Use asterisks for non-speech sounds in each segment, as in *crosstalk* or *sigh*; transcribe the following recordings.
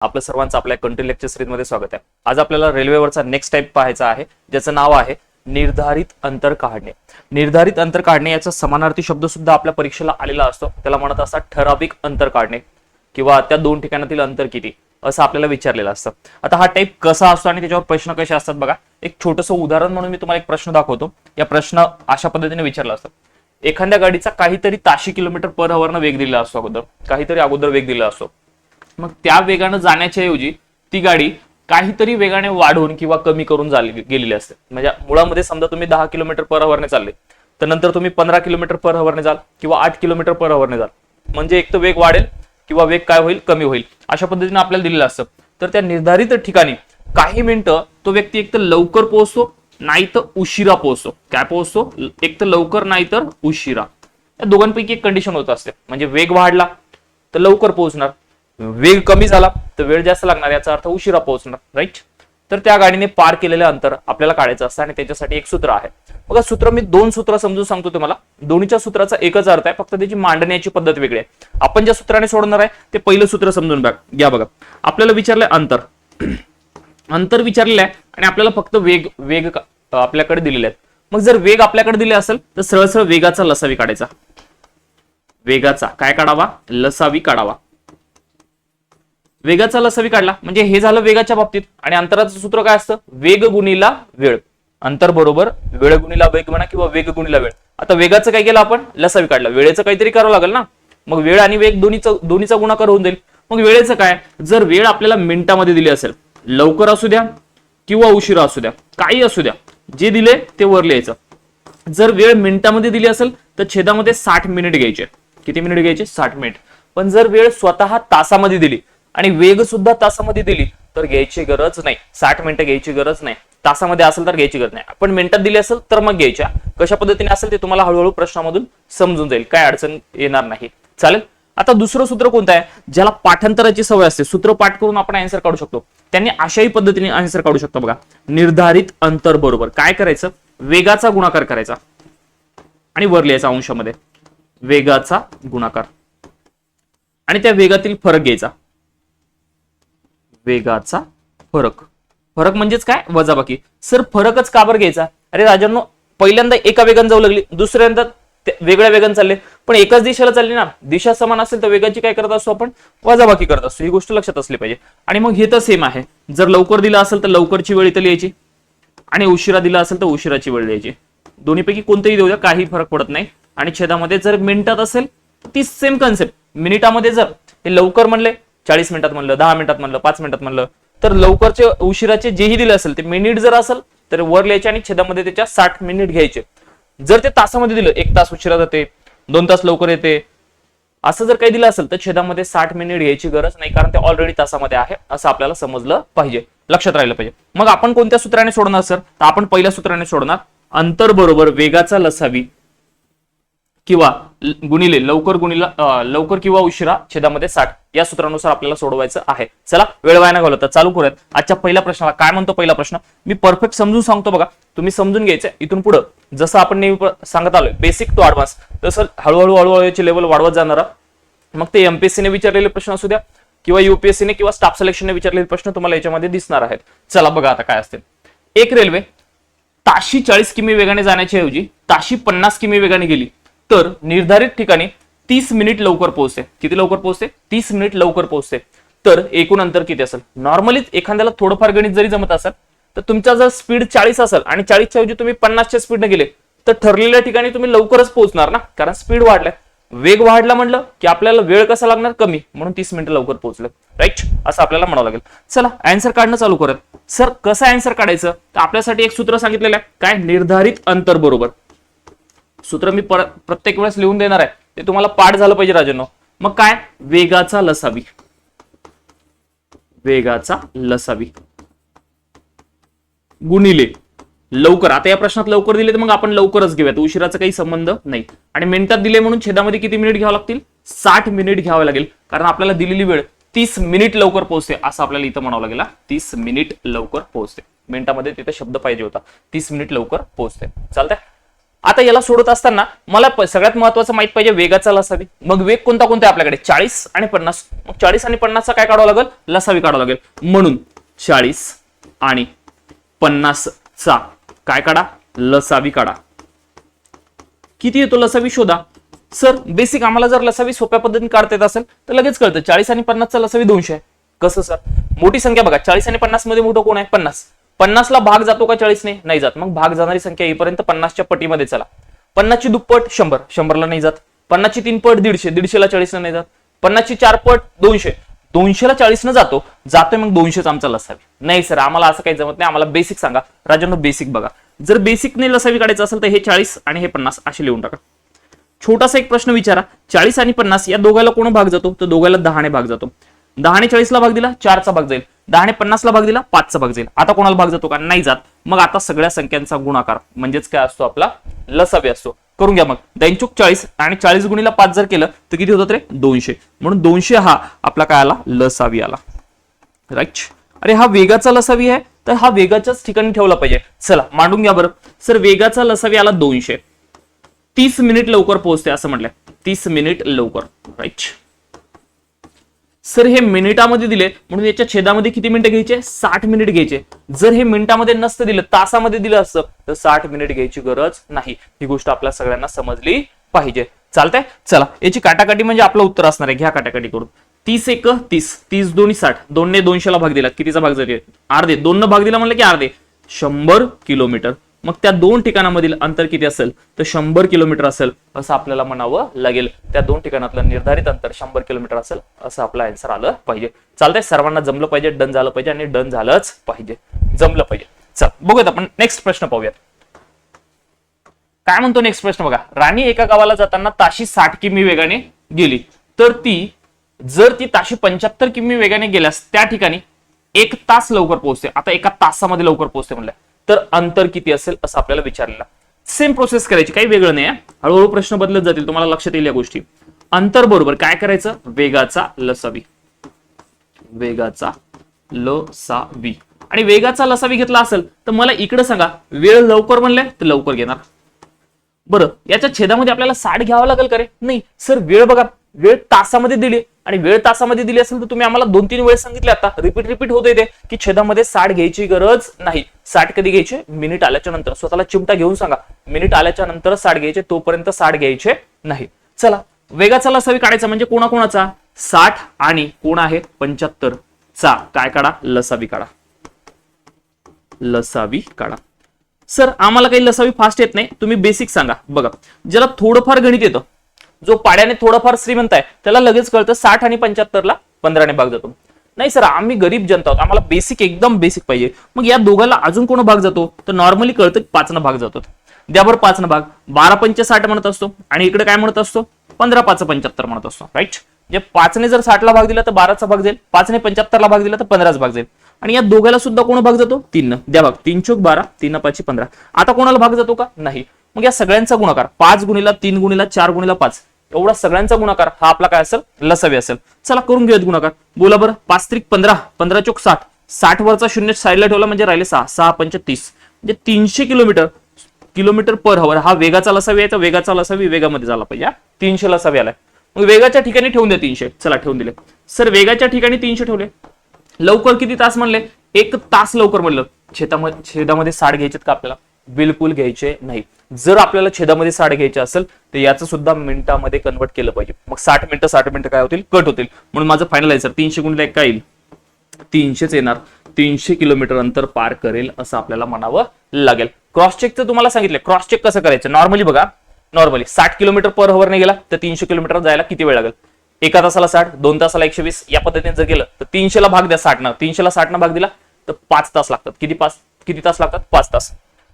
आपलं सर्वांचं आपल्या कंट्री लेक्चर सिरीजमध्ये स्वागत आहे. आज आपल्याला रेल्वेवरचा नेक्स्ट टाईप पाहायचा आहे ज्याचं नाव आहे निर्धारित अंतर काढणे. निर्धारित अंतर काढणे याचा समानार्थी शब्द सुद्धा आपल्या परीक्षेला आलेला असतो. त्याला म्हणत असतात ठराविक अंतर काढणे किंवा त्या दोन ठिकाणातील अंतर किती असं आपल्याला विचारलेलं असतं. आता हा टाईप कसा असतो आणि त्याच्यावर प्रश्न कसे असतात बघा. एक छोटस उदाहरण म्हणून मी तुम्हाला एक प्रश्न दाखवतो. या प्रश्न अशा पद्धतीने विचारला असतो. एखाद्या गाडीचा काहीतरी ताशी किलोमीटर पर हवरनं वेग दिलेला असतो अगोदर. काहीतरी अगोदर वेग दिला असतो. मग त्या वेगानं जाण्याच्या ऐवजी ती गाडी काहीतरी वेगाने वाढवून किंवा कमी करून गेलेली असते. म्हणजे मुळामध्ये समजा तुम्ही दहा किलोमीटर पर हवरने चालले तर नंतर तुम्ही पंधरा किलोमीटर पर हवरने जाल किंवा आठ किलोमीटर पर हवरने जाल. म्हणजे एक तर वेग वाढेल किंवा वेग काय होईल? कमी होईल. अशा पद्धतीने आपल्याला दिलेलं असतं. तर त्या निर्धारित ठिकाणी काही मिनिटं तो व्यक्ती एक तर लवकर पोहोचतो नाही तर उशिरा पोहोचतो. काय पोहोचतो? एक तर लवकर नाही तर उशिरा. या दोघांपैकी एक कंडिशन होत असते. म्हणजे वेग वाढला तर लवकर पोहोचणार. वेग कमी झाला तर वेळ जास्त लागणार याचा अर्थ उशिरा पोहोचणार राईट तर त्या गाडीने पार केलेलं अंतर आपल्याला काढायचं असतं आणि त्याच्यासाठी एक सूत्र आहे. बघा सूत्र मी दोन सूत्र समजून सांगतो तुम्हाला. दोन्हीच्या सूत्राचा एकच अर्थ आहे फक्त त्याची मांडण्याची पद्धत वेगळी आहे. आपण ज्या सूत्राने सोडणार आहे ते पहिलं सूत्र समजून घ्या बघा. आपल्याला विचारलंय अंतर. *clears throat* अंतर विचारलेलं आहे आणि आपल्याला फक्त वेग वेग आपल्याकडे दिलेले आहेत. मग जर वेग आपल्याकडे दिले असेल तर सरळ सरळ वेगाचा लसावी काढायचा. वेगाचा काय काढावा? लसावी काढावा. वेगाचा लसावी काढला. म्हणजे हे झालं वेगाच्या बाबतीत. आणि अंतराचं सूत्र काय असतं? वेग गुणीला वेळ. अंतर बरोबर वेळ गुणीला वेग म्हणा किंवा वेग गुणीला वेळ. आता वेगाचं काय केलं आपण? लसावी काढला. वेळेचं काहीतरी करावं लागेल ना? मग वेळ आणि वेग दोन्हीचा दोन्हीचा गुणाकार होऊन जाईल. मग वेळेचं काय? जर वेळ आपल्याला मिनिटामध्ये दिली असेल लवकर असू द्या किंवा उशिरा असू द्या काही असू द्या जे दिले ते वर लिहायचं. जर वेळ मिनिटामध्ये दिली असेल तर छेदामध्ये साठ मिनिट घ्यायचे. किती मिनिट घ्यायचे? साठ मिनिट. पण जर वेळ स्वतः तासामध्ये दिली आणि वेग सुद्धा तासामध्ये दिली तर घ्यायची गरज नाही. साठ मिनिटं घ्यायची गरज नाही. तासामध्ये असेल तर घ्यायची गरज नाही. आपण मिनिटात दिली असेल तर मग घ्यायच्या. कशा पद्धतीने असेल ते तुम्हाला हळूहळू प्रश्नामधून समजून जाईल. काय अडचण येणार नाही. चालेल? आता दुसरं सूत्र कोणतं आहे? ज्याला पाठांतराची सवय असते. सूत्र पाठ करून आपण आन्सर काढू शकतो. त्यांनी अशाही पद्धतीने आन्सर काढू शकतो बघा. निर्धारित अंतर बरोबर. काय करायचं? वेगाचा गुणाकार करायचा. आणि वर लिहायचा अंशामध्ये. वेगाचा गुणाकार. आणि त्या वेगातील फरक घ्यायचा. वेगाचा फरक. फरक म्हणजेच काय? वजाबाकी. सर फरकच का बरं घ्यायचा? अरे राजांनो पहिल्यांदा एका वेगाने जाऊ लागली दुसऱ्यांदा वेगळ्या वेगाने चालले. पण एकाच दिशेला चालली ना दिशा समान असेल तर वेगाची काय करत असतो आपण? वजाबाकी करत असतो ही गोष्ट लक्षात असली पाहिजे. आणि मग हे तर सेम आहे. जर लवकर दिला असेल तर लवकरची वेळ इथं लिहायची. आणि उशिरा दिला असेल तर उशिराची वेळ द्यायची दोन्हीपैकी कोणतंही देऊ द्या काही फरक पडत नाही. आणि छेदामध्ये जर मिनिटात असेल ती सेम कन्सेप्ट मिनिटामध्ये जर हे लवकर म्हणले चाळीस मिनिटात म्हणलं दहा मिनिटात म्हणलं पाच मिनिटात म्हणलं. तर लवकरचे उशिराचे जेही दिले असेल ते मिनिट जर असेल तर वर लिहायचे आणि छेदामध्ये त्याच्या साठ मिनिट घ्यायचे. जर ते तासामध्ये दिलं एक तास उशिरा जाते दोन तास लवकर येते असं जर काही दिलं असेल तर छेदामध्ये साठ मिनिट घ्यायची गरज नाही कारण ते ऑलरेडी तासामध्ये आहे असं आपल्याला समजलं पाहिजे लक्षात राहिलं पाहिजे. मग आपण कोणत्या सूत्राने सोडणार सर? तर आपण पहिल्या सूत्राने सोडणार. अंतर बरोबर वेगाचा लसावी. किंवा गुणिले लवकर गुणिला लवकर किंवा उशिरा छेदामध्ये साठ या सूत्रानुसार आपल्याला सोडवायचं आहे. चला वेळ वाया घालवत चालू करूयात. आजच्या पहिल्या प्रश्नाला काय म्हणतो पहिला प्रश्न? मी परफेक्ट समजून सांगतो बघा. तुम्ही समजून घ्यायचं इथून पुढं जसं आपण नेहमी सांगत आलोय बेसिक टू ऍडव्हान्स तसं हळूहळू हळूहळूची लेवल वाढवत जाणार. मग ते एमपीएससी ने विचारलेले प्रश्न असू द्या किंवा युपीएससीने किंवा स्टाफ सिलेक्शनने विचारलेले प्रश्न तुम्हाला याच्यामध्ये दिसणार आहेत. चला बघा आता काय असतील एक रेल्वे ताशी चाळीस किमी वेगाने जाण्याच्या ऐवजी ताशी पन्नास किमी वेगाने गेली. तर निर्धारित ठिकाणी तीस मिनिट लवकर पोहोचते. किती लवकर पोहोचते? तीस मिनिट लवकर पोहोचते. तर एकूण अंतर किती असेल? नॉर्मलीच एखाद्याला थोडंफार गणित जरी जमत असेल तर तुमचा जर स्पीड चाळीस असेल आणि चाळीसच्या ऐवजी तुम्ही पन्नासच्या स्पीडने गेले तर ठरलेल्या ठिकाणी तुम्ही लवकरच पोहोचणार ना? कारण स्पीड वाढलाय. वेग वाढला म्हणलं की आपल्याला वेळ कसा लागणार? कमी. म्हणून तीस मिनिटं लवकर पोहोचलं. राईट असं आपल्याला म्हणावं लागेल. चला अँसर काढणं चालू करत सर कसं अँसर काढायचं? तर आपल्यासाठी एक सूत्र सांगितलेलं आहे. काय? निर्धारित अंतर बरोबर. सूत्र मी प्रत्येक वेळेस लिहून देणार आहे. ते तुम्हाला पाठ झालं पाहिजे राजांनो मग काय? वेगाचा लसावी. वेगाचा लसावी. गुणिले. लवकर. आता या प्रश्नात लवकर दिले तर मग आपण लवकरच घेऊयात. उशिराचा काही संबंध नाही. आणि मिनिटात दिले म्हणून छेदामध्ये किती मिनिट घ्यावं लागतील? साठ मिनिट घ्यावे लागेल. कारण आपल्याला दिलेली वेळ तीस मिनिट लवकर पोहोचते असं आपल्याला इथं म्हणावं लागेल तीस मिनिट लवकर पोहोचते. मिनिटामध्ये तिथे शब्द पाहिजे होता. तीस मिनिट लवकर पोहोचते. चालतंय? आता याला सोडत असताना मला सगळ्यात महत्वाचं माहीत पाहिजे वेगाचा लसावी. मग वेग कोणता कोणता आहे आपल्याकडे? चाळीस आणि पन्नास. मग चाळीस आणि पन्नासचा काय काढावं लागेल? लसावी काढावं लागेल. म्हणून चाळीस आणि पन्नासचा काय काढा? लसावी काढा. किती येतो लसावी शोधा? सर बेसिक आम्हाला जर लसावी सोप्या पद्धतीने काढता येत असेल तर लगेच कळतं. चाळीस आणि पन्नासचा लसावी दोनशे आहे. कसं सर? मोठी संख्या बघा. चाळीस आणि पन्नासमध्ये मोठं कोण आहे? पन्नास. पन्नासला भाग जातो का चाळीसने? नाही जात. मग भाग जाणारी संख्या येईपर्यंत पन्नासच्या पटीमध्ये चला. पन्नासची दुप्पट शंभर. शंभरला नाही जात. पन्नासची तीन पट दीडशे. दीडशेला चाळीसला नाही जात. पन्नासची चार पट दोनशे. दोनशेला चाळीसनं जातो. जातोय मग दोनशेच आमचा लसावी. नाही सर आम्हाला असं काही जमत नाही. आम्हाला बेसिक सांगा. राजांनो बेसिक बघा. जर बेसिकने लसावी काढायचं असेल तर हे चाळीस आणि हे पन्नास असे लिहून टाका. छोटासा एक प्रश्न विचारा. चाळीस आणि पन्नास या दोघाला कोण भाग जातो? तर दोघाला दहाने भाग जातो. दहाने चाळीसला भाग दिला चारचा भाग जाईल. दहाने पन्नासला भाग दिला पाचचा भाग जाईल. आता कोणाला भाग जातो का? नाही जात. मग आता सगळ्या संख्यांचा गुणाकार म्हणजेच काय असतो आपला? लसावी असतो. करून घ्या मग. दैनचूक चाळीस आणि चाळीस गुणीला पाच जर केलं तर किती होतात रे? दोनशे. म्हणून दोनशे हा आपला काय आला? लसावी आला. राईट अरे हा वेगाचा लसावी आहे तर हा वेगाच्याच ठिकाणी ठेवला पाहिजे. चला मांडून घ्या बरं. सर वेगाचा लसावी आला दोनशे. तीस मिनिट लवकर पोहोचते असं म्हटलंय. तीस मिनिट लवकर. राईट सर हे मिनिटामध्ये दिले. म्हणून याच्या छेदामध्ये किती मिनिटं घ्यायचे? साठ मिनिट घ्यायचे. जर हे मिनिटामध्ये नसतं दिलं तासामध्ये दिलं असतं तर साठ मिनिट घ्यायची गरज नाही. ही गोष्ट आपल्या सगळ्यांना समजली पाहिजे. चालतंय? चला याची काटाकाटी म्हणजे आपलं उत्तर असणार आहे. घ्या काटाकाटी करून. तीस एक तीस. तीस दोन्ही साठ. दोनने दोनशेला भाग दिला. कितीचा भाग जाते अर्धे. दोन भाग दिला म्हणलं की अर्धे. शंभर किलोमीटर. मग त्या दोन ठिकाणामधील अंतर किती असेल? तर शंभर किलोमीटर असेल असं आपल्याला म्हणावं लागेल. त्या दोन ठिकाणातलं निर्धारित अंतर शंभर किलोमीटर असेल असं आपलं आन्सर आलं पाहिजे. चालतंय सर्वांना जमलं पाहिजे डन झालं पाहिजे आणि डन झालंच पाहिजे. जमलं पाहिजे. चल बघूयात आपण नेक्स्ट प्रश्न पाहूयात. काय म्हणतो नेक्स्ट प्रश्न बघा. राणी एका गावाला जाताना ताशी साठ किमी वेगाने गेली. तर ती जर ती ताशी पंच्याहत्तर किमी वेगाने गेल्यास त्या ठिकाणी एक तास लवकर पोहोचते. आता एका तासामध्ये लवकर पोहोचते म्हणलं. तर अंतर किती असेल असं आपल्याला विचारलेलं. सेम प्रोसेस करायची काही वेगळं नाही आहे. हळूहळू प्रश्न बदलत जातील तुम्हाला लक्षात येईल या गोष्टी. अंतर बरोबर काय करायचं? वेगाचा लसावी. वेगाचा लसावी. आणि वेगाचा लसावी घेतला असेल तर मला इकडे सांगा वेळ लवकर म्हणले तर लवकर घेणार. बरं याच्या छेदामध्ये आपल्याला साठ घ्यावं लागेल का रे? नाही सर वेळ बघा वेळ तासामध्ये दिली. आणि वेळ तासामध्ये दिली असेल तर तुम्ही आम्हाला दोन तीन वेळ सांगितले आता. रिपीट रिपीट होते ते. की छेदामध्ये साठ घ्यायची गरज नाही. साठ कधी घ्यायचे? मिनिट आल्याच्यानंतर. स्वतःला चिमटा घेऊन सांगा. मिनिट आल्याच्यानंतर साठ घ्यायचे तोपर्यंत साठ घ्यायचे नाही. चला. वेगाचा लसावी काढायचा म्हणजे कोणाकोणाचा? साठ आणि कोण आहे? पंच्याहत्तर. चा. काय काढा? लसावी काढा. लसावी काढा. सर आम्हाला काही लसावी फास्ट येत नाही. तुम्ही बेसिक सांगा. बघा. ज्याला थोडंफार गणित येतं जो पाड्याने थोडंफार श्रीमंत आहे त्याला लगेच कळतं साठ आणि पंच्याहत्तरला पंधराने भाग जातो. नाही सर आम्ही गरीब जनता आहोत. आम्हाला बेसिक एकदम बेसिक पाहिजे. मग या दोघाला अजून कोण भाग जातो? तर नॉर्मली कळतं पाचनं भाग जातो द्यावर पाचनं भाग. बारा पंच साठ म्हणत असतो. आणि इकडे काय म्हणत असतो? पंधरा पाच पंच्याहत्तर म्हणत असतो. राईट जे म्हणजे पाचने जर साठला भाग दिला तर बाराचा भाग जाईल. पाचने पंच्याहत्तरला भाग दिला तर पंधराचा भाग जाईल. आणि या दोघाला सुद्धा कोण भाग जातो? तीन द्या भाग. तीन चोक बारा तीन पाचशे पंधरा. आता कोणाला भाग जातो का? नाही. मग या सगळ्यांचा गुणाकार पाच गुणीला तीन गुणीला चार गुणीला पाच एवढा सगळ्यांचा गुणाकार हा आपला काय असेल? लसावी असेल. चला करून घेऊयात गुणाकार. बोला बरं पाच त्रिक पंधरा पंधरा चोक साठ. साठ वरचा शून्य साईडला ठेवला म्हणजे राहिले सहा सहा पंच तीस. म्हणजे तीनशे किलोमीटर किलोमीटर पर हवर हा वेगाचा लसावी आहे तर वेगाचा लसावी वेगामध्ये झाला पाहिजे तीनशे लसावी आलाय. मग वेगाच्या ठिकाणी ठेवून द्या तीनशे. चला ठेवून दिले. सर वेगाच्या ठिकाणी तीनशे ठेवले. लवकर किती तास म्हणले? एक तास लवकर म्हणलं. छेदामध्ये छेदामध्ये साठ घ्यायचेत का आपल्याला? बिलकुल घ्यायचे नाही. जर आपल्याला छेदामध्ये साठ घ्यायचे असेल तर याचं सुद्धा मिनिटामध्ये कन्वर्ट केलं पाहिजे. मग साठ मिनिटं साठ मिनिटं काय होतील? कट होतील. म्हणून माझं फायनल आहे सर तीनशे गुणिले एक काय येईल? तीनशेच येणार. तीनशे किलोमीटर अंतर पार करेल असं आपल्याला म्हणावं लागेल. क्रॉस चेकचं तुम्हाला सांगितलं. क्रॉस चेक कसं करायचं? नॉर्मली बघा. नॉर्मली साठ किलोमीटर पर हवर नाही गेला तर तीनशे किलोमीटर जायला किती वेळ लागेल? एका तासाला साठ दोन तासाला एकशे वीस या पद्धतीने जर गेलं तर तीनशेला भाग द्या साठनं. तीनशेला साठनं भाग दिला तर पाच तास लागतात. किती पाच? किती तास लागतात? पाच तास.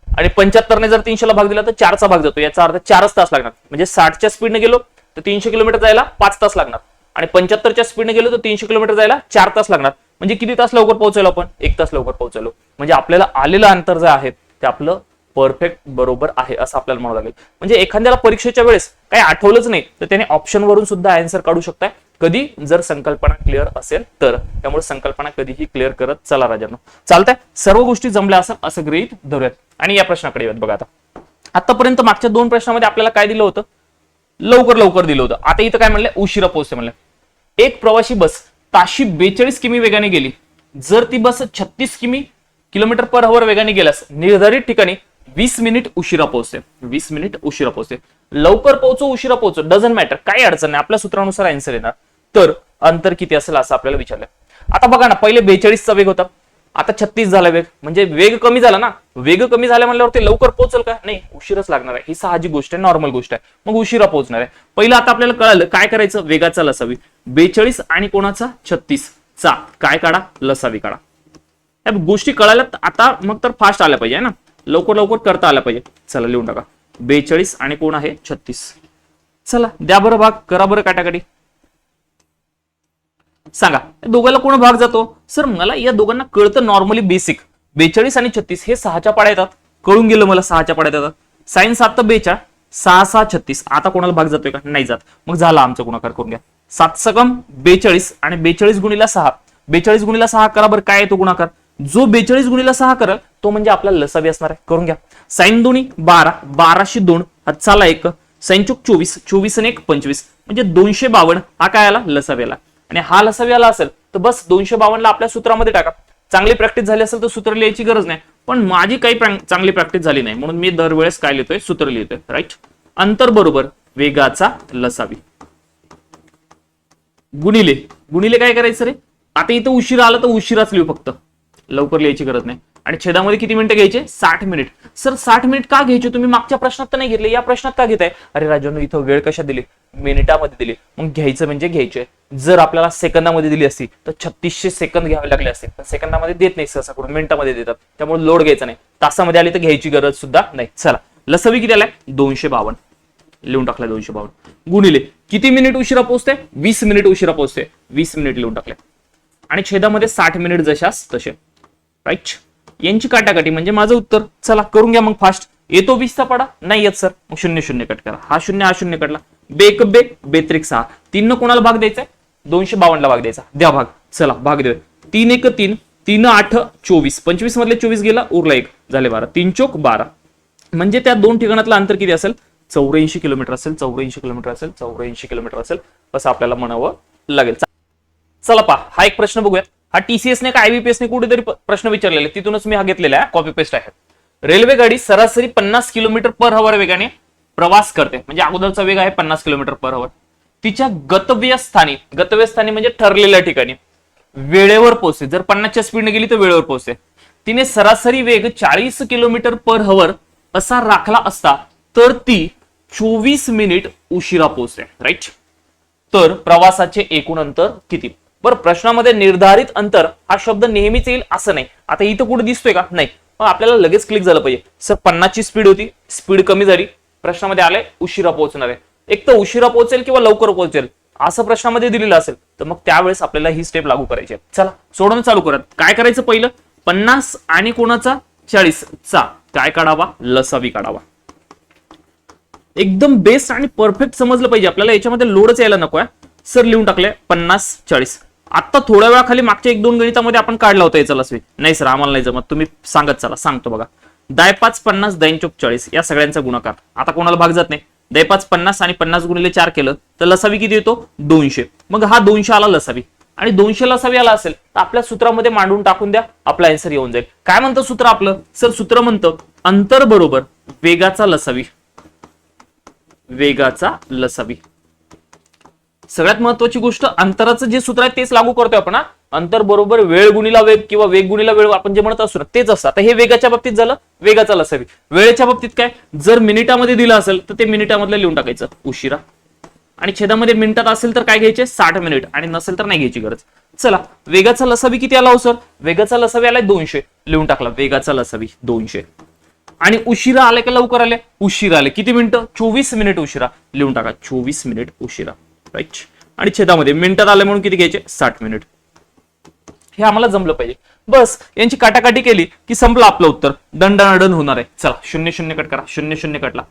आणि पंच्याहत्तरने जर तीनशेला भाग दिला तर चारचा भाग जातो. याचा अर्थ चारच तास लागणार. म्हणजे साठच्या स्पीडने गेलो तर तीनशे किलोमीटर जायला पाच तास लागणार. आणि पंच्याहत्तरच्या स्पीडने गेलो तर तीनशे किलोमीटर जायला चार तास लागणार. म्हणजे किती तास लवकर पोहोचलो आपण? एक तास लवकर पोहोचलो. म्हणजे आपल्याला आलेलं अंतर जे आहे ते आपलं परफेक्ट बरोबर आहे असं आपल्याला म्हणावं लागेल. म्हणजे एखाद्याला परीक्षेच्या वेळेस काही आठवलंच नाही तर त्याने ऑप्शन वरून सुद्धा आन्सर काढू शकताय. कधी जर संकल्पना क्लिअर असेल तर. त्यामुळे संकल्पना कधीही क्लिअर करत चला राजांनो. चालतंय? सर्व गोष्टी जमल्या असं असं गृहीत धरूयात. आणि या प्रश्नाकडे येऊयात बघा आता. आतापर्यंत मागच्या दोन प्रश्नामध्ये आपल्याला काय दिलं होतं? लवकर लवकर दिलं होतं. आता इथं काय म्हणलं? उशिरा पोहोचते म्हणलं. एक प्रवासी बस ताशी बेचाळीस किमी वेगाने गेली. जर ती बस छत्तीस किमी किलोमीटर पर हवर वेगाने गेल्यास निर्धारित ठिकाणी वीस मिनिट उशिरा पोहोचते. वीस मिनिट उशिरा पोहोचते. लवकर पोहोचो उशिरा पोहोचो डझन मॅटर काही अडचण नाही. आपल्या सूत्रानुसार आन्सर येणार. तर अंतर किती असेल असं आपल्याला विचारलं. आता बघा ना पहिले बेचाळीसचा वेग होता. आता छत्तीस झाला वेग. म्हणजे वेग कमी झाला ना? वेग कमी झाला म्हणल्यावर ते लवकर पोहोचल का? नाही उशीरच लागणार आहे. ही साहजिक गोष्ट आहे नॉर्मल गोष्ट आहे. मग उशिरा पोहोचणार आहे. पहिलं आता आपल्याला कळालं काय करायचं? वेगाचा लसावी. बेचाळीस आणि कोणाचा? छत्तीस चा काय काढा? लसावी काढा. या गोष्टी कळाल्या आता मग तर फास्ट आल्या पाहिजे ना? लवकर लवकर करता आल्या पाहिजे. चला लिहून टाका. बेचाळीस आणि कोण आहे? छत्तीस. चला द्या बरं भाग करा बरं काटाकाटी. सांगा दोघांना कोण भाग जातो? सर मला या दोघांना कळतं नॉर्मली बेसिक बेचाळीस आणि छत्तीस हे सहाच्या पाड्या येतात. कळून गेलं मला सहाच्या पाड्यात येतात. साईन सात तर बेचाळ सहा सहा छत्तीस. आता कोणाला भाग जातोय का? नाही जात. मग झाला आमचा गुणाकार करून घ्या. सात सकम बेचाळीस आणि बेचाळीस गुणीला सहा. बेचाळीस गुणीला सहा करा बरं काय येतो गुणाकार? जो बेचाळीस गुणीला सहा करल तो म्हणजे आपला लसावी असणार आहे. करून घ्या. साईन दोन्ही बारा बाराशे दोन हा एक. साईन चोवीस चोवीस आणि एक पंचवीस. म्हणजे दोनशे बावन्न हा काय आला? लसावी आला आणि हा लसावी आला असेल तर बस दोनशे बावन्नला आपल्या सूत्रामध्ये टाका. चांगली प्रॅक्टिस झाली असेल तर सूत्र लिहायची गरज नाही. पण माझी काही चांगली प्रॅक्टिस झाली नाही. म्हणून मी दरवेळेस काय लिहितोय? सूत्र लिहितोय. राईट अंतर बरोबर वेगाचा लसावी. गुणिले. गुणिले काय करायचं रे? आता इथं उशिरा आला तर उशिराच लिहू फक्त. लवकर लिहायची गरज नाही. आणि छेदामध्ये किती मिनिटं घ्यायचे? साठ मिनिट. सर साठ मिनिट का घ्यायचे? तुम्ही मागच्या प्रश्नात तर नाही घेतले. या प्रश्नात का घेताय? अरे राजांनो इथं वेळ कशा दिली? मिनिटामध्ये दिली. मग घ्यायचं म्हणजे घ्यायचे. जर आपल्याला सेकंदामध्ये दिली असती तर छत्तीसशे सेकंद घ्यावे लागले असते. पण सेकंदामध्ये देत नाही सहसा करून मिनिटामध्ये देतात. त्यामुळे लोड घ्यायचा नाही. तासामध्ये आली तर घ्यायची गरज सुद्धा नाही. चला. लसवी किती आलाय? दोनशे बावन्न. लिहून टाकलाय दोनशे बावन्न. गुणिले किती मिनिट उशिरा पोहोचते? वीस मिनिट उशिरा पोहोचते. वीस मिनिट लिहून टाकले. आणि छेदामध्ये साठ मिनिट जशास तसे. राईट यांची काटाकाटी म्हणजे माझं उत्तर. चला करून घ्या मग फास्ट येतो वीसचा पडा? नाही येत सर मग शून्य शून्य कट करा. हा शून्य हा शून्य कटला बेक बे बेत्रिक सहा. तीन कोणाला भाग द्यायचा दोनशे बावन्नला भाग द्यायचा. द्या भाग. चला भाग देऊ तीन एक तीन. तीन आठ चोवीस. पंचवीस मधले चोवीस गेला उरला एक. झाले बारा. तीन चोक बारा. म्हणजे त्या दोन ठिकाणातलं अंतर किती असेल? चौऱ्याऐंशी किलोमीटर असेल चौऱ्याऐंशी किलोमीटर असेल चौऱ्याऐंशी किलोमीटर असेल असं आपल्याला म्हणावं लागेल. चला पहा. हा एक प्रश्न बघूया हा टीसीएस ने का आयबीपीएस ने कुठेतरी प्रश्न विचारलेले तिथूनच मी हा घेतलेला आहे. कॉपी पेस्ट आहे. रेल्वे गाडी सरासरी पन्नास किलोमीटर पर हवर वेगाने प्रवास करते. म्हणजे अगोदरचा वेग आहे पन्नास किलोमीटर पर हवर तिच्या गतव्यस्थानी गतव्यस्थानी म्हणजे ठरलेल्या ठिकाणी वेळेवर पोहोचते. जर पन्नासच्या स्पीडने गेली तर वेळेवर पोहोचते. तिने सरासरी वेग चाळीस किलोमीटर पर हवर असा राखला असता तर ती चोवीस मिनिट उशिरा पोहोचते. राईट तर प्रवासाचे एकूण अंतर किती? बरं प्रश्नामध्ये निर्धारित अंतर हा शब्द नेहमीच येईल असं नाही. आता इथं कुठे दिसतोय का? नाही. मग आपल्याला लगेच क्लिक झालं पाहिजे. सर पन्नासची स्पीड होती. स्पीड कमी झाली. प्रश्नामध्ये आलंय उशिरा पोहोचणार. आहे एक तर उशिरा पोहोचेल किंवा लवकर पोहोचेल? असं प्रश्नामध्ये दिलेलं असेल तर मग त्यावेळेस आपल्याला ही स्टेप लागू करायची चला सोडून चालू करा काय करायचं पहिलं? पन्नास आणि कोणाचा? चाळीस. चा. काय काढावा? लसावी काढावा. एकदम बेस्ट आणि परफेक्ट समजलं पाहिजे. आपल्याला याच्यामध्ये लोडच यायला नको आहे सर लिहून टाकले पन्नास चाळीस. आता थोड्या वेळाखाली मागच्या एक दोन गणितामध्ये आपण काढला होता याचा लसवी नाही सर आम्हाला नाही जमत. तुम्ही सांगत चला सांगतो बघा. दाय पाच पन्नास दाईन चौक चाळीस या सगळ्यांचा गुणाकार. आता कोणाला भाग जात नाही? दाय पाच पन्नास आणि पन्नास गुणिले चार केलं तर लसावी किती येतो? दोनशे. मग हा दोनशे आला लसावी. आणि दोनशे लसावी आला असेल तर आपल्या सूत्रामध्ये मांडून टाकून द्या आपला आन्सर येऊन जाईल. काय म्हणतं सूत्र आपलं? सर सूत्र म्हणतं अंतर बरोबर वेगाचा लसावी. वेगाचा लसावी. सगळ्यात महत्वाची गोष्ट अंतराचं जे सूत्र आहे तेच लागू करतोय आपण अंतर बरोबर वेळ गुणीला वेग किंवा वेग गुणीला वेळ आपण जे म्हणत असतो ना तेच असतं. आता हे वेगाच्या बाबतीत झालं वेगाचा लसावी वेळेच्या बाबतीत काय? जर मिनिटामध्ये दिलं असेल तर ते मिनिटामधलं लिहून टाकायचं. उशिरा. आणि छेदामध्ये मिनिटात असेल तर काय घ्यायचे? साठ मिनिट. आणि नसेल तर नाही घ्यायची गरज. चला वेगाचा लसावी किती आला हो सर? वेगाचा लसावी आलाय दोनशे. लिहून टाकला वेगाचा लसावी दोनशे. आणि उशिरा आले का लवकर आले? उशिरा आले. किती मिनिटं? चोवीस मिनिट उशिरा. लिहून टाका चोवीस मिनिट उशिरा. राईट. आणि छेदामध्ये मिनिटात आले म्हणून किती घ्यायचे? साठ मिनिट. हे आम्हाला जमलं पाहिजे. बस यांची काटाकाटी केली की संपलं आपलं उत्तर. दंडनाडन होणार आहे. चला शून्य शून्य कट करा. शून्य शून्य कटला.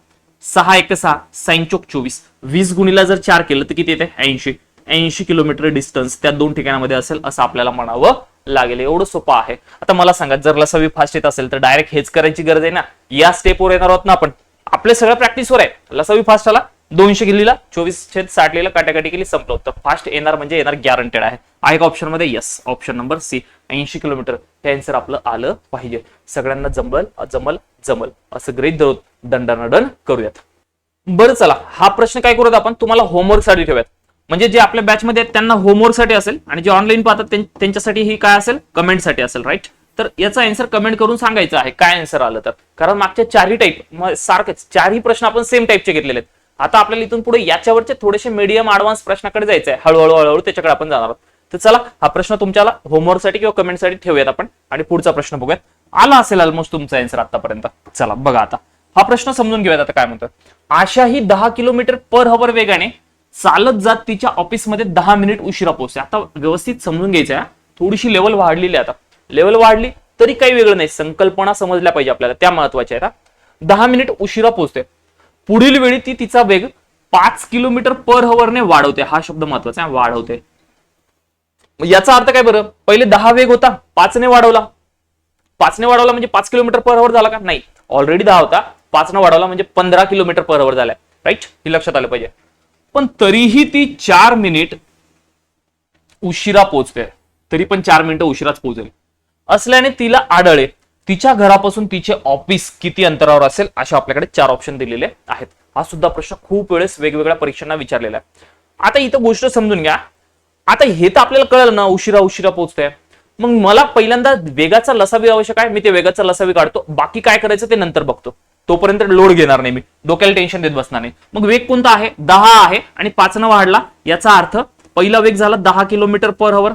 सहा एक सहा साईन चोक चोवीस. वीस गुणीला जर चार केलं तर किती येते? ऐंशी. ऐंशी किलोमीटर डिस्टन्स त्या दोन ठिकाणामध्ये असेल असं आपल्याला म्हणावं लागेल. एवढं सोपं आहे. आता मला सांगा जर लसावी फास्ट येत असेल तर डायरेक्ट हेच करायची गरज आहे ना? या स्टेपवर येणार आहोत ना आपण. आपल्या सगळ्या प्रॅक्टिसवर आहे. लसावी फास्ट आला? दोनशे किल्लीला चोवीस छेद साठ लिहिलं काटाकाटी केली संपलं. तर फास्ट येणार म्हणजे येणार गॅरंटेड आहे. आहे का ऑप्शनमध्ये? यस ऑप्शन नंबर सी ऐंशी किलोमीटर हे आन्सर आपलं आलं पाहिजे. सगळ्यांना जमल जमल जमल. असं ग्रेट धरून दंडानडन करूयात. बरं चला. हा प्रश्न काय करूयात आपण? तुम्हाला होमवर्कसाठी ठेवूयात. म्हणजे जे आपल्या बॅच मध्ये आहेत त्यांना होमवर्कसाठी असेल आणि जे ऑनलाईन पाहतात त्यांच्यासाठी ही काय असेल? कमेंटसाठी असेल राईट तर याचा आन्सर कमेंट करून सांगायचं आहे. काय आन्सर आलं तर? कारण मागच्या चारही टाईप सारखेच चारही प्रश्न आपण सेम टाईपचे घेतलेले आहेत. आता आपल्याला इथून पुढे याच्यावरचे थोडेसे मीडियम ऍडव्हान्स प्रश्नाकडे जायचं आहे हळूहळू हळूहळू त्याच्याकडे आपण जाणार आहोत. तर चला हा प्रश्न तुमच्याला होमवर्कसाठी किंवा कमेंटसाठी ठेवूयात आपण आणि पुढचा प्रश्न बघूयात. आला असेल ऑलमोस्ट तुमचा आन्सर आतापर्यंत. चला बघा आता. हा प्रश्न समजून घेऊयात आता काय म्हणतो आशा ही दहा किलोमीटर पर हवर वेगाने चालत जात तिच्या ऑफिसमध्ये दहा मिनिट उशिरा पोहोचते. आता व्यवस्थित समजून घ्यायचं आहे थोडीशी लेवल वाढलेली आहे आता. लेवल वाढली तरी काही वेगळं नाही. संकल्पना समजल्या पाहिजे आपल्याला. त्या महत्त्वाच्या आहेत दहा मिनिट उशिरा पोहोचते. पुढील वेळी ती तिचा वेग पाच किलोमीटर पर हवरने वाढवते. हा शब्द महत्त्वाचा आहे वाढवते. याचा अर्थ काय बरं? पहिले दहा वेग होता पाचने वाढवला. पाचने वाढवला म्हणजे पाच किलोमीटर पर हवर झाला का? नाही. ऑलरेडी दहा होता पाचने वाढवला म्हणजे पंधरा किलोमीटर पर हवर झालाय. राईट हे लक्षात आलं पाहिजे. पण तरीही ती चार मिनिट उशिरा पोहोचते तरी पण चार मिनिटं उशिराच पोहोचेल असल्याने तिला आढळे तिच्या घरापासून तिचे ऑफिस किती अंतरावर असेल असे आपल्याकडे चार ऑप्शन दिलेले आहेत. हा सुद्धा प्रश्न खूप वेळेस वेगवेगळ्या परीक्षांना विचारलेला आहे. आता इथं गोष्ट समजून घ्या. आता हे तर आपल्याला कळलं ना उशिरा उशिरा पोहोचतोय मग मला पहिल्यांदा वेगाचा लसावी आवश्यक आहे मी ते वेगाचा लसावी काढतो. बाकी काय करायचं ते नंतर बघतो. तोपर्यंत लोड घेणार नाही मी. डोक्याला टेन्शन देत बसणार नाही. मग वेग कोणता आहे? दहा आहे आणि पाचनं वाढला याचा अर्थ पहिला वेग झाला दहा किलोमीटर पर हवर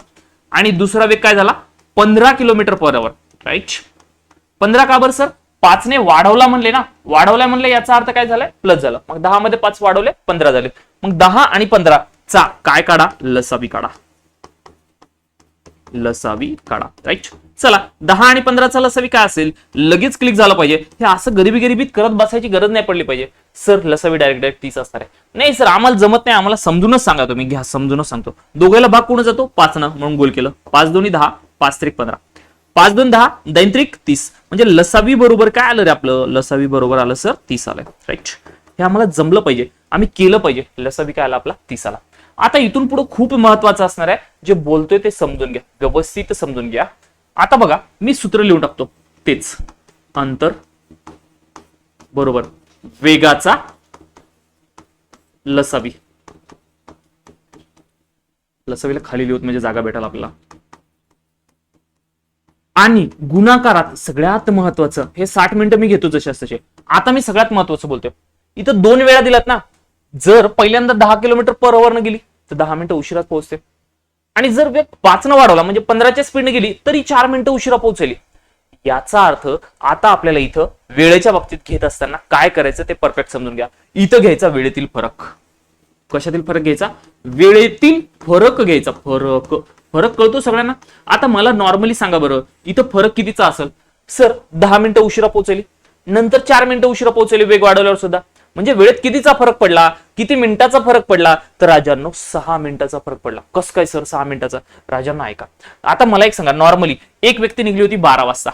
आणि दुसरा वेग काय झाला? पंधरा किलोमीटर पर हवर राईट पंधरा का बरं सर? पाचने वाढवला म्हणले ना? वाढवलाय म्हणले याचा अर्थ काय झालाय? प्लस झालं. मग दहा मध्ये पाच वाढवले पंधरा झाले. मग दहा आणि पंधरा. चा काय काढा? लसावी काढा. लसावी काढा. राईट चला दहा आणि पंधराचा लसावी काय असेल? लगेच क्लिक झालं पाहिजे. हे असं गरिबी गरिबीत करत बसायची गरज नाही पडली पाहिजे. सर लसावी डायरेक्ट डायरेक्ट तीस असणार आहे. नाही सर आम्हाला जमत नाही. आम्हाला समजूनच सांगा तुम्ही. घ्या समजूनच सांगतो. दोघायला भाग कोण जातो? पाच ना म्हणून गोल केलं. पाच दोन्ही दहा पाच त्रिक पंधरा. पाच दोन दहा दैंत्रिक तीस. म्हणजे लसावी बरोबर काय आलं रे आपलं? लसावी बरोबर आलं सर? तीस आलंय. राईट हे आम्हाला जमलं पाहिजे. आम्ही केलं पाहिजे. लसावी काय आला आपला? तीस आला. आता इथून पुढे खूप महत्वाचं असणार आहे. जे बोलतोय ते समजून घ्या. व्यवस्थित समजून घ्या. आता बघा मी सूत्र लिहून टाकतो. तेच. अंतर. बरोबर. वेगाचा लसावी. लसावीला खाली लिहूत म्हणजे जागा भेटाल आपल्याला. आणि गुणाकारात सगळ्यात महत्वाचं हे साठ मिनिटं मी घेतो जसे तसे आता मी सगळ्यात महत्वाचं बोलतोय. इथं दोन वेळा दिलात ना जर पहिल्यांदा दहा किलोमीटर पर न गेली तर दहा मिनिटं उशिरात पोहोचते. आणि जर वेग पाचनं वाढवला म्हणजे पंधराच्या स्पीडने गेली तरी चार मिनिटं उशिरा पोहोचली. याचा अर्थ आता आपल्याला इथं वेळेच्या बाबतीत घेत असताना काय करायचं ते परफेक्ट समजून घ्या. इथं घ्यायचा वेळेतील फरक. कशातील फरक घ्यायचा? वेळेतील फरक घ्यायचा. फरक फरक कळतो सगळ्यांना? आता मला नॉर्मली सांगा बरं इथं फरक कितीचा असेल? सर दहा मिनिटं उशिरा पोहोचली. नंतर चार मिनिटं उशिरा पोहोचली वेग वाढवल्यावर सुद्धा. म्हणजे वेळेत कितीचा फरक पडला? किती मिनिटाचा फरक पडला? तर राजांनो सहा मिनिटाचा फरक पडला. कस काय सर सहा मिनिटाचा? राजांना ऐका. आता मला एक सांगा नॉर्मली एक व्यक्ती निघली होती बारा वाजता.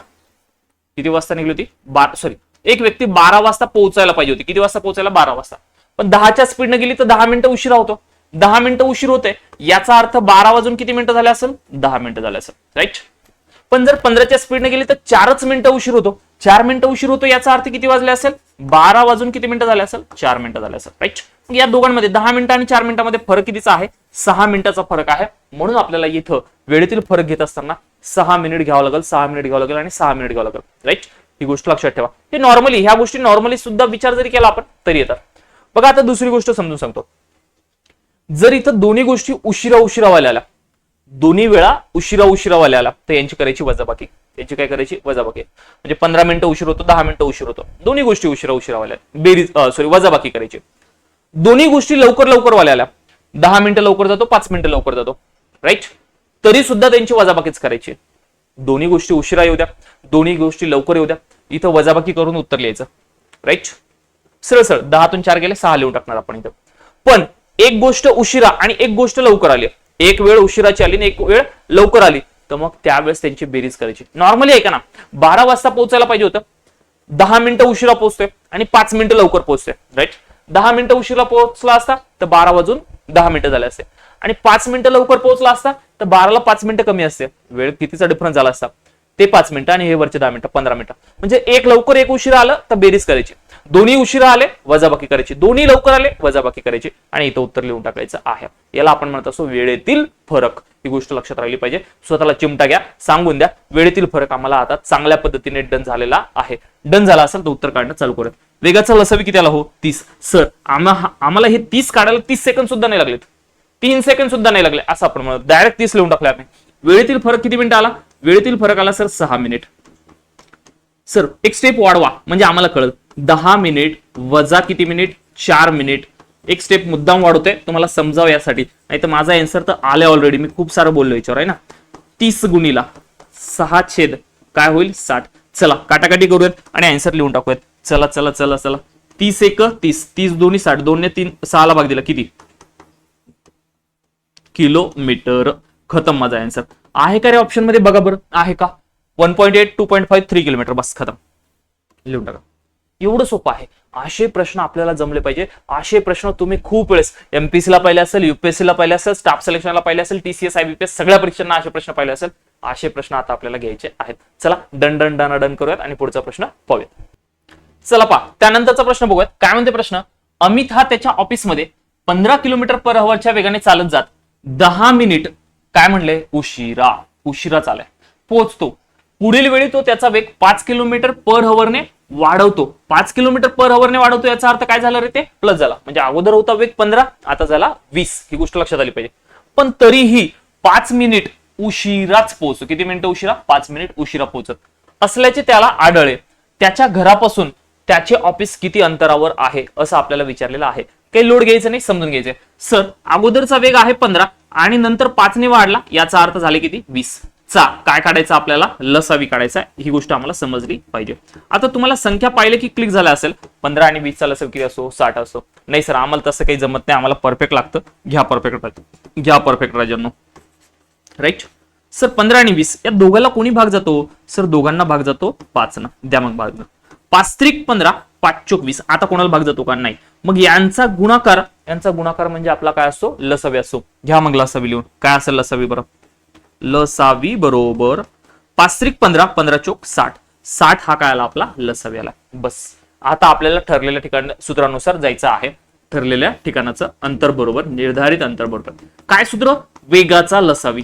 किती वाजता निघली होती? बारा सॉरी एक व्यक्ती बारा वाजता पोहोचायला पाहिजे होती. किती वाजता पोहोचायला? बारा वाजता. पण दहाच्या स्पीडनं गेली तर दहा मिनिटं उशिरा होतो. दहा मिनिटं उशीर होते याचा अर्थ बारा वाजून किती मिनिटं झाले असेल? दहा मिनिटं झाले असेल. राईट पण जर पंधराच्या स्पीडने गेली तर चारच मिनिटं उशीर होतो. चार मिनिटं उशीर होतो याचा अर्थ किती वाजले असेल? बारा वाजून किती मिनिटं झाले असेल? चार मिनिटं झाले असेल. राईट या दोघांमध्ये दहा मिनिटं आणि चार मिनिटांमध्ये फरक कितीचा आहे? सहा मिनिटाचा फरक आहे. म्हणून आपल्याला इथं वेळेतील फरक घेत असताना सहा मिनिट घ्यावं लागेल सहा मिनिट घ्यावं लागेल आणि सहा मिनिट घ्यावं लागेल. राईट ही गोष्ट लक्षात ठेवा. हे नॉर्मली ह्या गोष्टी नॉर्मली सुद्धा विचार जरी केला आपण तरी येतात. बघा आता दुसरी गोष्ट समजून सांगतो. जर इथं दोन्ही गोष्टी उशिरा उशिरा वाल्या आल्या दोन्ही वेळा उशिरा उशिरा वाल्या आला तर यांची करायची वजाबाकी. यांची काय करायची? वजाबाकी. म्हणजे पंधरा मिनिटं उशीर होतो दहा मिनिटं उशीर होतो. दोन्ही गोष्टी उशिरा उशिरा वाल्या बेरीज सॉरी वजाबाकी करायची. दोन्ही गोष्टी लवकर लवकर वाल्या आल्या दहा मिनिटं लवकर जातो पाच मिनिटं लवकर जातो. राईट तरी सुद्धा त्यांची वजाबाकीच करायची. दोन्ही गोष्टी उशिरा येऊ द्या. दोन्ही गोष्टी लवकर येऊ द्या. इथं वजाबाकी करून उत्तर लिहायचं. राईट सरळ सरळ. दहातून चार गेले सहा लिहून टाकणार आपण इथं. पण एक गोष्ट उशिरा आणि एक गोष्ट लवकर आली. एक वेळ उशिराची आली आणि एक वेळ लवकर आली. तर मग त्यावेळेस त्यांची बेरीज करायची. नॉर्मली आहे का ना बारा वाजता पोहोचायला पाहिजे होतं. दहा मिनिटं उशिरा पोहोचतोय आणि पाच मिनिटं लवकर पोहोचतोय. राईट दहा मिनिटं उशिरा पोहोचला असता तर बारा वाजून दहा मिनिटं झाले असते. आणि पाच मिनिटं लवकर पोहोचला असता तर बाराला पाच मिनिटं कमी असते. वेळ कितीचा डिफरन्स झाला असता? ते पाच मिनिटं आणि हे वरचे दहा मिनिटं पंधरा मिनिटं. म्हणजे एक लवकर एक उशिरा आलं तर बेरीज करायची. दोन्ही उशिरा आले वजाबाकी करायची. दोन्ही लवकर आले वजाबाकी करायची. आणि इथं उत्तर लिहून टाकायचं आहे. याला आपण म्हणत असो वेळेतील फरक. ही गोष्ट लक्षात राहिली पाहिजे. स्वतःला चिमटा घ्या सांगून द्या. वेळेतील फरक आम्हाला आता चांगल्या पद्धतीने डन झालेला आहे. डन झाला असेल तर उत्तर काढणं चालू करत वेगाचा लसावी किती आला हो? तीस. सर आम्हाला हे तीस काढायला तीस सेकंद सुद्धा नाही लागलेत. तीन सेकंड सुद्धा नाही लागले. असं आपण म्हणत डायरेक्ट तीस लिहून टाकले आपण वेळेतील फरक किती मिनिट आला? वेळेतील फरक आला सर सहा मिनिट. सर एक स्टेप वाढवा. म्हणजे आम्हाला कळत दहा मिनिट वजा किती मिनिट? चार मिनिट. एक स्टेप मुद्दाम वाढवतोय तुम्हाला समजावं यासाठी. नाही तर माझा आन्सर तर आलाय ऑलरेडी मी खूप सारं बोललो याच्यावर आहे ना? तीस गुणीला सहा छेद काय होईल? साठ. चला काटाकाटी करूयात आणि आन्सर लिहून टाकूयात. चला चला चला चला. तीस एक तीस. तीस दोन्ही साठ. दोनने तीन सहाला भाग दिला. किती? किलोमीटर. खतम माझा आन्सर आहे का रे ऑप्शनमध्ये? बघा बरं. आहे का? One point eight two point five three kilometre बस खतम. लिहून टाका. एवढं सोपं आहे. असे प्रश्न आपल्याला जमले पाहिजे. असे प्रश्न तुम्ही खूप वेळेस एमपीसीला पाहिले असेल युपीएससीला पाहिले असेल स्टाफ सिलेक्शनला पाहिले असेल टीसीएस आयबीपीएस सगळ्या परीक्षांना असे प्रश्न पाहिले असेल. असे प्रश्न आता आपल्याला घ्यायचे आहेत. चला डन डन डन डन करूयात आणि पुढचा प्रश्न पाहूयात. चला पा त्यानंतरचा प्रश्न बघूयात. काय म्हणते प्रश्न? अमित हा त्याच्या ऑफिसमध्ये पंधरा किलोमीटर पर अवरच्या वेगाने चालत जात. दहा मिनिट काय म्हणले? उशिरा. उशिरा चालाय पोहोचतो. पुढील वेळी तो त्याचा वेग पाच किलोमीटर पर हवरने वाढवतो. पाच किलोमीटर पर हवरने वाढवतो याचा अर्थ काय झाला रे ते? प्लस झाला. म्हणजे अगोदर होता वेग पंधरा आता झाला वीस. ही गोष्ट लक्षात आली पाहिजे. पण तरीही पाच मिनिट उशिराच पोहोचतो. किती मिनिटं उशिरा? पाच मिनिट उशिरा पोहोचत. असल्याचे त्याला आढळले. त्याच्या घरापासून त्याचे ऑफिस किती अंतरावर आहे असं आपल्याला विचारलेलं आहे. काही लोड घ्यायचं नाही समजून घ्यायचं सर अगोदरचा वेग आहे पंधरा आणि नंतर पाचने वाढला. याचा अर्थ झाले किती? वीस. चा काय काढायचं आपल्याला? लसावी काढायचा ही गोष्ट आम्हाला समजली पाहिजे. आता तुम्हाला संख्या पाहिले की क्लिक झाला असेल पंधरा आणि वीसचा लसावी किती असो साठ असो. नाही सर आम्हाला तसं काही जमत नाही. आम्हाला परफेक्ट लागतं. घ्या परफेक्ट घ्या परफेक्ट राजांनो. राईट सर पंधरा आणि वीस या दोघांना कोणी भाग जातो? सर दोघांना भाग जातो पाच ना. द्या मग भाग. पाच त्रिक पंधरा पाच चोक वीस. आता कोणाला भाग जातो का? नाही. मग यांचा गुणाकार यांचा गुणाकार म्हणजे आपला काय असतो? लसावी असो. घ्या मग लसावी लिहून. काय असेल लसावी बरं? लसावी बरोबर. पाच पंधरा पंधरा चोक साठ. साठ हा काय आला आपला? लसावी आला. बस. आता आपल्याला ठरलेल्या ठिकाण सूत्रानुसार जायचं आहे. ठरलेल्या ठिकाणाचं अंतर बरोबर निर्धारित अंतर बरोबर. काय सूत्र? वेगाचा लसावी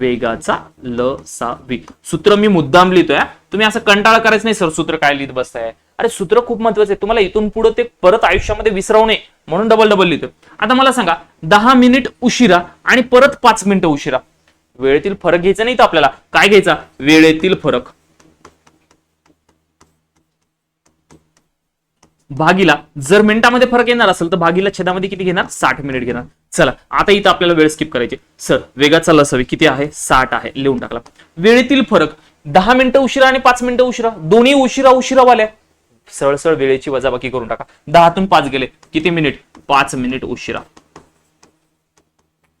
वेगाचा लसावी सूत्र मी मुद्दाम लिहितोय तुम्ही असं कंटाळा करायचं नाही सर सूत्र काय लिहित बसताय. अरे सूत्र खूप महत्वाचं आहे. तुम्हाला इथून पुढे ते परत आयुष्यामध्ये विसरवू नये. म्हणून डबल डबल लिहितोय. आता मला सांगा दहा मिनिट उशिरा आणि परत पाच मिनिटं उशिरा. वेळेतील फरक घ्यायचा नाही तर आपल्याला. काय घ्यायचा? वेळेतील फरक. भागीला जर मिनिटामध्ये फरक येणार असेल तर भागीला छेदामध्ये किती घेणार? साठ मिनिट घेणार. चला आता इथं आपल्याला वेळ स्किप करायची. सर वेगाचा लसावी किती आहे? साठ आहे. लिहून टाकला. वेळेतील फरक दहा मिनिटं उशिरा आणि पाच मिनिटं उशिरा. दोन्ही उशिरा उशिरा वाल्या सरळ सरळ वेळेची वजाबाकी करून टाका. दहातून पाच गेले. किती मिनिट? पाच मिनिट उशिरा.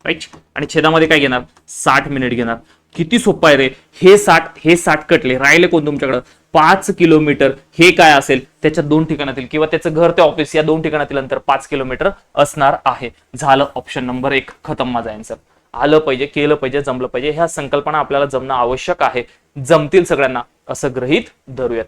राईट आणि छेदामध्ये काय घेणार? साठ मिनिट घेणार. किती सोपं आहे रे. हे साठ हे साठ कटले. राहिले कोण तुमच्याकडं? पाच किलोमीटर हे काय असेल? त्याच्या दोन ठिकाणातील किंवा त्याचं घर ते ऑफिस या दोन ठिकाणातील अंतर पाच किलोमीटर असणार आहे. झालं ऑप्शन नंबर एक. खतम माझा आन्सर आलं पाहिजे केलं पाहिजे जमलं पाहिजे. ह्या संकल्पना आपल्याला जमणं आवश्यक आहे. जमतील सगळ्यांना. असं गृहीत धरूयात.